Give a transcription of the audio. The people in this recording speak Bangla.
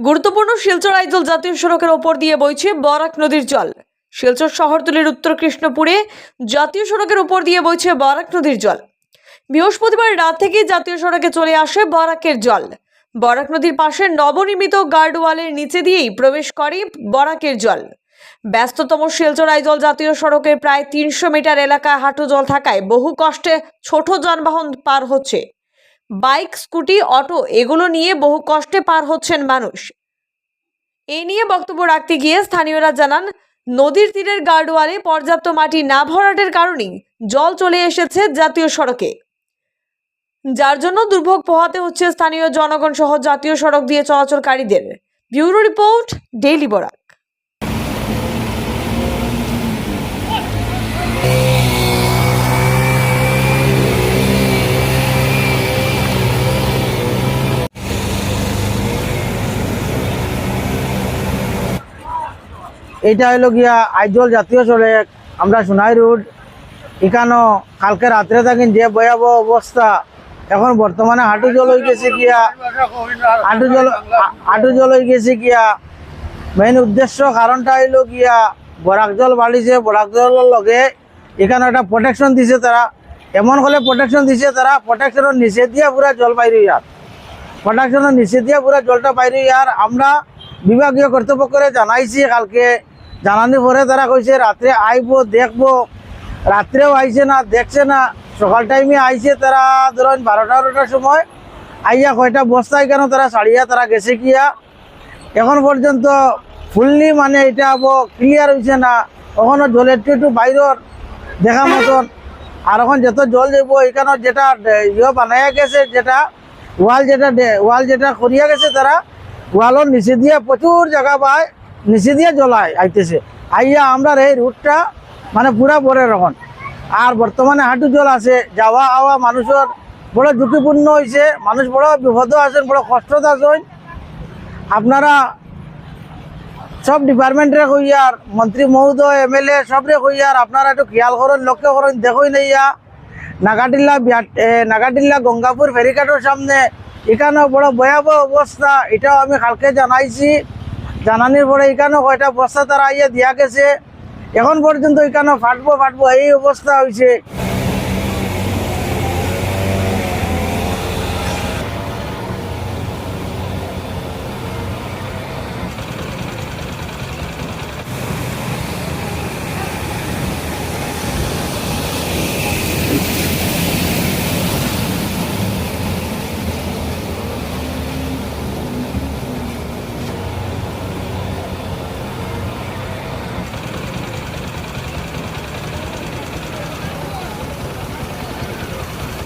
গুরুত্বপূর্ণ শিলচর আইজল জাতীয় সড়কের ওপর দিয়ে বইছে বরাক নদীর জল। শিলচর শহরতলির উত্তর কৃষ্ণপুরে জাতীয় সড়কের উপর দিয়ে বইছে বরাক নদীর জল। বৃহস্পতিবার রাত থেকে জাতীয় সড়কে চলে আসে বরাকের জল। বরাক নদীর পাশে নবনির্মিত গার্ডওয়ালের নিচে দিয়েই প্রবেশ করে বরাকের জল। ব্যস্ততম শিলচর আইজল জাতীয় সড়কের প্রায় তিনশো মিটার এলাকায় হাঁটু জল থাকায় বহু কষ্টে ছোট যানবাহন পার হচ্ছে। বাইক, স্কুটি, অটো এগুলো নিয়ে বহু কষ্টে পার হচ্ছেন মানুষ। এই নিয়ে বক্তব্য রাখতে গিয়ে স্থানীয়রা জানান, নদীর তীরের গার্ডওয়ালে পর্যাপ্ত মাটি না ভরাটের কারণেই জল চলে এসেছে জাতীয় সড়কে। যার জন্য দুর্ভোগ পোহাতে হচ্ছে স্থানীয় জনগণ সহ জাতীয় সড়ক দিয়ে চলাচলকারীদের। ব্যুরো রিপোর্ট, ডেইলি বরাক এইটা হলো গিয়া আইজল জাতীয় সড়ক আমরা সোনাই রোড। এখানো কালকে রাত্রে থাকেন যে ভয়াবহ অবস্থা। এখন বর্তমানে হাঁটু জল হয়ে গেছে গিয়া, হাঁটু জল হাঁটু জল হয়ে গেছে গিয়া। মেইন উদ্দেশ্য, কারণটা হইল গিয়া, বরাক জল বাড়িছে, বরাক জলের লগে এখানে একটা প্রোটেকশন দিছে তারা। এমন হলে প্রোটেকশন দিছে তারা প্রোটেকশনের নিচে দিয়ে পুরা জল বাইরে ইয়ার প্রোটেকশনের নিচে দিয়ে পুরা জলটা বাইরে ইয়ার আমরা বিভাগীয় কর্তৃপক্ষরে জানাইছি কালকে জানানোর পরে তারা কইছে, রাত্রে আইবো, দেখব। রাত্রেও আইছে না, দেখছে না। সকাল টাইমে আইছে তারা ধরেন বারোটা, বারোটার সময়। আইয়া কয়টা বস্তায় কেন তারা ছাড়িয়া তারা গেছে কিয়া? এখন পর্যন্ত ফুললি মানে এটা ক্লিয়ার হয়েছে না। ওখানে জলের একটু বাইরের দেখা মতন। আর এখন যত জল যাব এখানে যেটা ইয়ে বানাইয়া গেছে, যেটা ওয়াল যেটা ওয়াল যেটা করিয়া গেছে তারা ওয়ালের নিচে দিয়ে প্রচুর জায়গা পায়। নিচে দিয়ে জলায় আইতেছে। আইয়া আমরা এই রুটটা মানে পুরা পরে এখন আর বর্তমানে হাঁটু জল আছে, যাওয়া আওয়া মানুষের বড় ঝুঁকিপূর্ণ হয়েছে মানুষ বড় বিপদ আছেন, বড় কষ্ট আছেন। আপনারা সব ডিপার্টমেন্টরে কইয়ার মন্ত্রী মহোদয় এম এল এ সবরে কইয়ার আপনারা একটু খেয়াল করুন, লক্ষ্য করুন দেখুই নাইয়া নাগাটিল্লা নাগাটিল্লা গঙ্গাপুর ফেরিঘাটের সামনে। এখানেও বড় ভয়াবহ অবস্থা, এটাও আমি কালকে জানাইছি। জানানির পরে এখানে কয়টা বস্তা তারা আইয়া দিয়া গেছে। এখন পর্যন্ত এখানে ফাটবো ফাটবো, এই অবস্থা হয়েছে